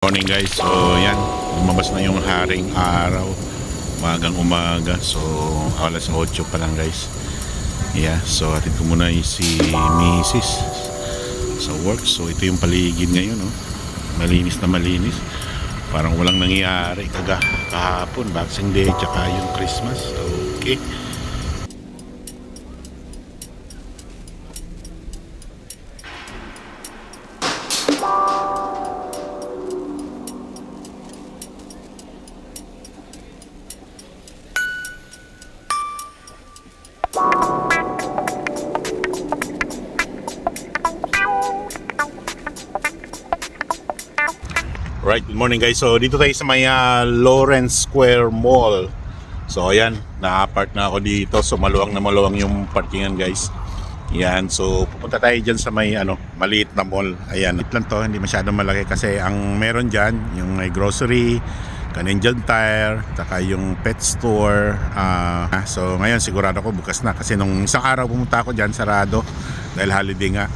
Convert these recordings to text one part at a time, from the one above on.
Morning guys, so yan, lumabas na yung haring araw. Magang umaga, so alas 8 pa lang guys. Yeah, so atid ko muna si Mrs. sa work. So ito yung paligid ngayon, no? malinis na malinis. Parang walang nangyayari kaga kahapon, Boxing Day, tsaka yung Christmas. Okay Right, good morning guys. So dito tayo sa may ah, Lawrence Square Mall. So ayan, na-park na ako dito. So maluwang na maluwang yung parkingan guys. Yan, so pupunta tayo dyan sa may ano, maliit na mall. Ayan, ito lang to, hindi masyadong malaki kasi ang meron dyan, yung may grocery, Canadian Tire, taka yung pet store. ah, so ngayon sigurado ko bukas na kasi nung isang araw pumunta ako dyan, sarado dahil holiday nga.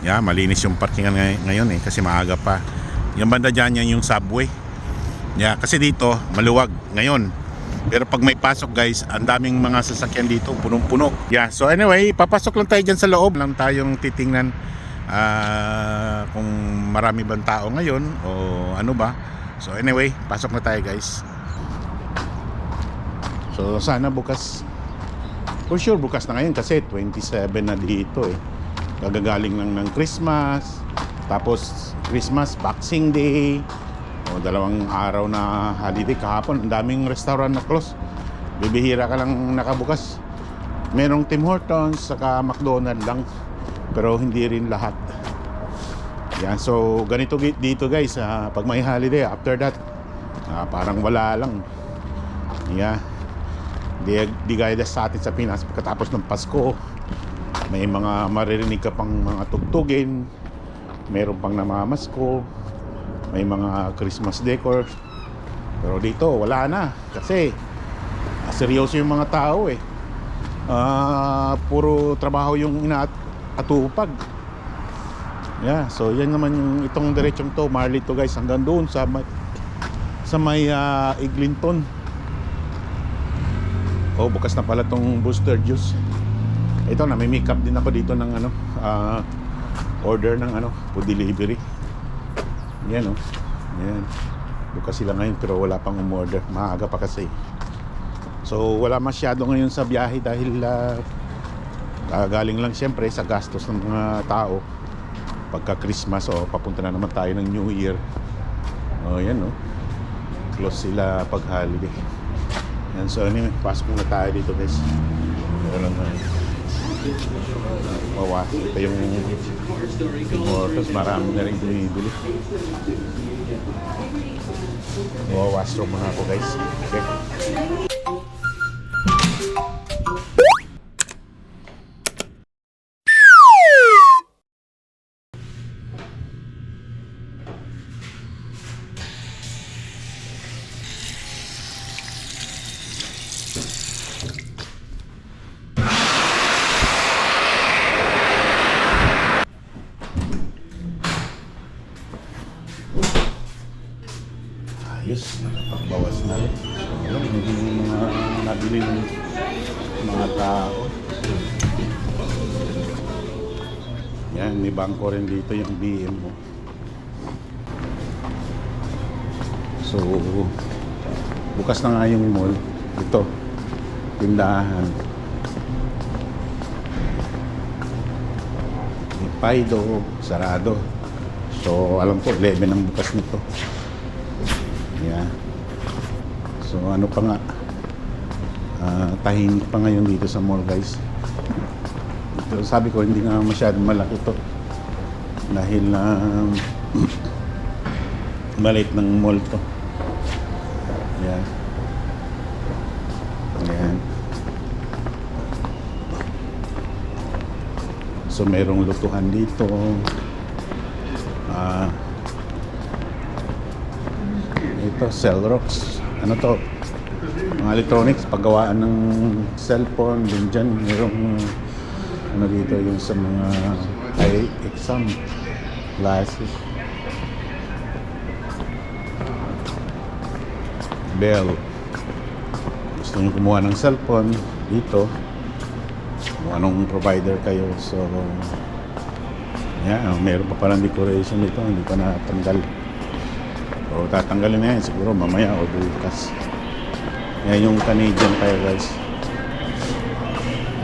Yeah, malinis yung parkingan ngay- ngayon eh kasi maaga pa. Yung banda dyan yan yung subway. Yeah, kasi dito maluwag ngayon. Pero pag may pasok guys, ang daming mga sasakyan dito, punong-puno. Yeah, so anyway, papasok lang tayo dyan sa loob. Lang tayong titingnan ah, kung marami bang tao ngayon o ano ba. So anyway, pasok na tayo guys. So sana bukas, for sure bukas na ngayon kasi 27 na dito eh. Gagagaling lang ng Christmas, tapos Christmas, Boxing Day, o dalawang araw na holiday kahapon. Ang daming restaurant na close. Bibihira ka lang nakabukas. Merong Tim Hortons, saka McDonald lang. Pero hindi rin lahat. Yan, so ganito dito guys, ah, pag may holiday, after that, ah, parang wala lang. Yeah. Di, di gaya sa atin sa Pinas, pagkatapos ng Pasko, may mga maririnig ka pang mga tugtugin, meron pang namamasko, may mga Christmas decor. Pero dito, wala na. Kasi, seryoso yung mga tao eh. Ah, puro trabaho yung inaatupag. Yeah, so yan naman yung itong diretsong to, Marley to guys, hanggang doon sa may, sa may ah, Eglinton. Oh, bukas na pala tong booster juice. Ito na, may makeup din ako dito ng ano, ah, order ng ano, food delivery. Yan oh. Yan. Bukas sila ngayon pero wala pang umorder. Maaga pa kasi. So wala masyado ngayon sa biyahe dahil ah, galing lang siyempre sa gastos ng mga tao. Pagka Christmas o papunta na naman tayo ng New Year. Oh, yan oh. Close sila pag holiday. Yan, so anyway, pasok muna tayo dito guys. Meron lang uh, Wawa, ito yung Immortals, marami na rin bumibili. Wawa, washroom muna ako guys. Okay. Yan, may bangko rin dito yung BM mo. So, bukas na nga yung mall. Ito, tindahan. Paido, sarado. So, alam ko, 11 ang bukas nito. Yeah. So ano pa nga ah, tahimik pa ngayon dito sa mall guys. Ito, sabi ko hindi nga masyadong malaki to. Dahil na maliit ng mall to. Yeah. Ayan. So merong lutuhan dito. Ah, ito, Cellrox. Ano to? Mga electronics, paggawaan ng cellphone, din dyan, mayroong ano dito yung sa mga eye exam classes. Bell. Gusto nyo kumuha ng cellphone dito. Kung anong provider kayo. So, yan, meron pa palang decoration dito. Hindi pa natanggal. O tatanggalin na yan siguro mamaya o bukas. Yan yung Canadian guys.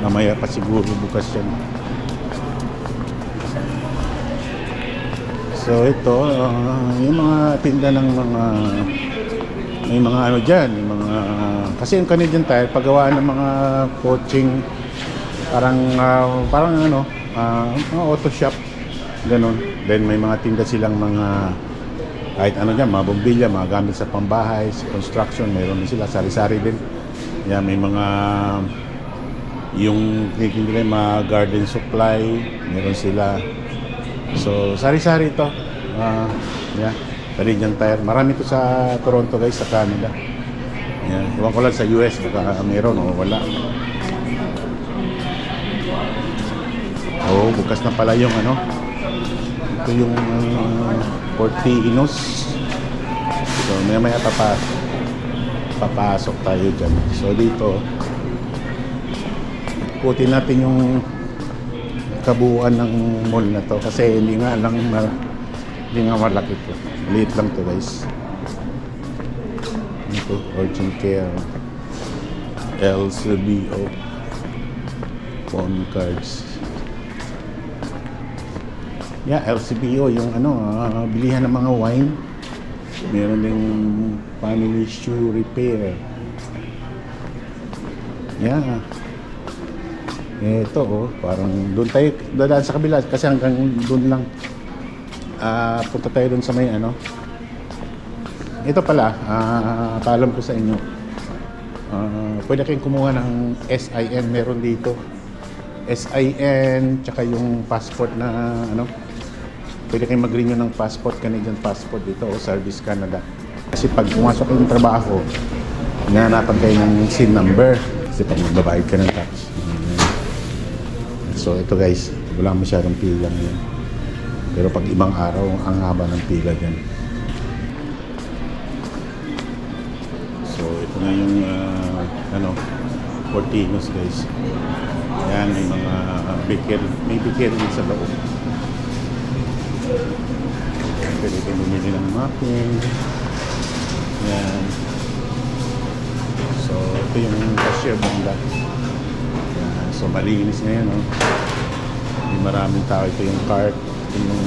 Mamaya pa siguro bukas yan. So ito, ah, yung mga tinda ng mga may mga ano diyan, yung mga kasi yung Canadian Tire paggawaan ng mga coaching parang ah, parang ano, ah, mga auto shop ganun. Then may mga tinda silang mga kahit ano dyan, mga bombilya, mga gamit sa pambahay, sa construction, meron din sila, sari-sari din. Yan, may mga yung tinitinda mga garden supply, meron sila. So, sari-sari ito. Ah, yeah. Canadian Tire. Marami ito sa Toronto guys, sa Canada. Yan. Iwan ko lang sa US, baka meron o wala. Oh, bukas na pala yung ano. Ito yung uh, Forty Inos. So, maya maya papa, papasok tayo dyan. So, dito, ikutin natin yung kabuuan ng mall na to. Kasi hindi nga lang ma- hindi nga malaki to. Liit lang to guys. Ito urgent care. LCBO phone cards. Yeah LCBO yung ano ah, bilihan ng mga wine. Meron ding family shoe repair. Yeah ito oh, parang doon tayo dadaan sa kabila kasi hanggang doon lang. Ah, punta tayo doon sa may ano. Ito pala, ah, paalam ko sa inyo. Ah, pwede kayong kumuha ng SIN meron dito. SIN tsaka yung passport na ano. Pwede kayong mag-renew ng passport, Canadian passport dito o Service Canada. Kasi pag pumasok yung trabaho, hinahanapan kayo ng SIN number. Kasi pag magbabayad ka ng tax. So ito guys, wala masyadong pila ngayon. Pero pag ibang araw, ang haba ng pila dyan. So ito na yung ah, ano, Fortinos guys. Yan, may mga bikir, may bikir din sa loob. Pwede kayo bumili ng muffin. Yan. So ito yung cashier banda. So malinis ngayon, no? Hindi maraming tao. Ito yung cart. Ito yung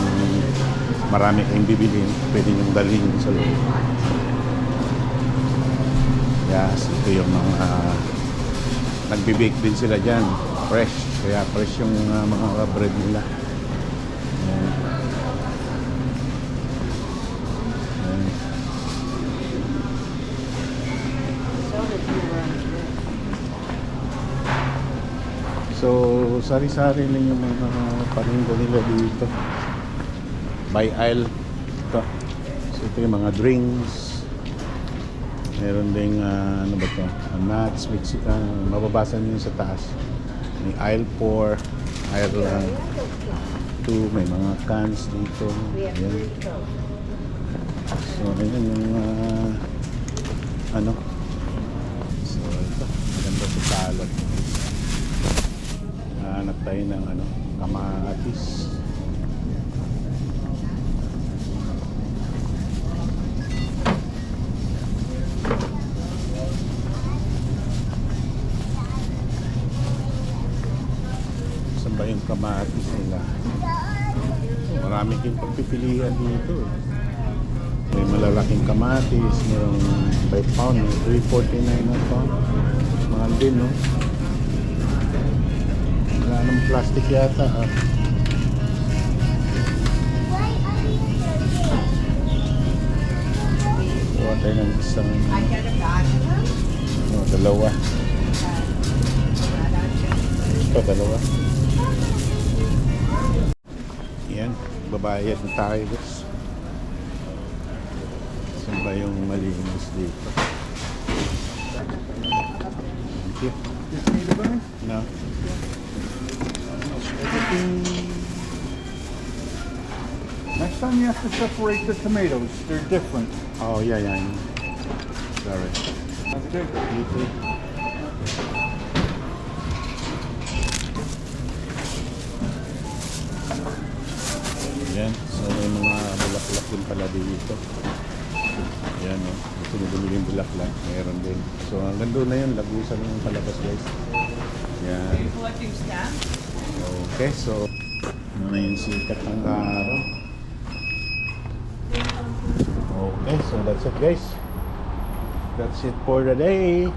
marami kayong bibilin. Pwede nyo dalhin sa loob. Yes, ito yung mga uh, nagbe-bake din sila dyan. Fresh. Kaya fresh yung ah, mga bread nila. Yan. Yan. So, sari-sari lang yung mga paninda nila dito. By aisle. Ito. So, ito yung mga drinks. Meron ding, ah, ano ba to? Uh, nuts, Mexican. mababasa niyo sa taas. May aisle 4, aisle 2, may mga cans dito. Ayan. So, ayan yung, ah, ano. So, ito. Maganda sa salad. Hanap tayo ng ano, kamatis. Saan ba yung kamatis nila? Marami din pagpipilian dito. eh. May malalaking kamatis, mayroong 5 pound, may 349 na pound. Mahal din, no? Nang plastic yata, ah. Kuha tayo ng isang, ano, dalawa. Ito, dalawa. Yan, babayad na tayo, guys. Saan ba yung malinis dito? Thank you. No. Mm. Next time you have to separate the tomatoes, they're different. Oh, yeah, yeah. Sorry. How's it going? You too. Yan. So may mga bulaklak din pala dito. Yan o. Oh. Gusto mo bumili yung bulaklak. Meron din. So hanggang doon na yun. Lagusan yung palabas guys. Yan. collecting stamps? Okay. So ano na yung sikat ng araw. Okay. So that's it guys. That's it for the day.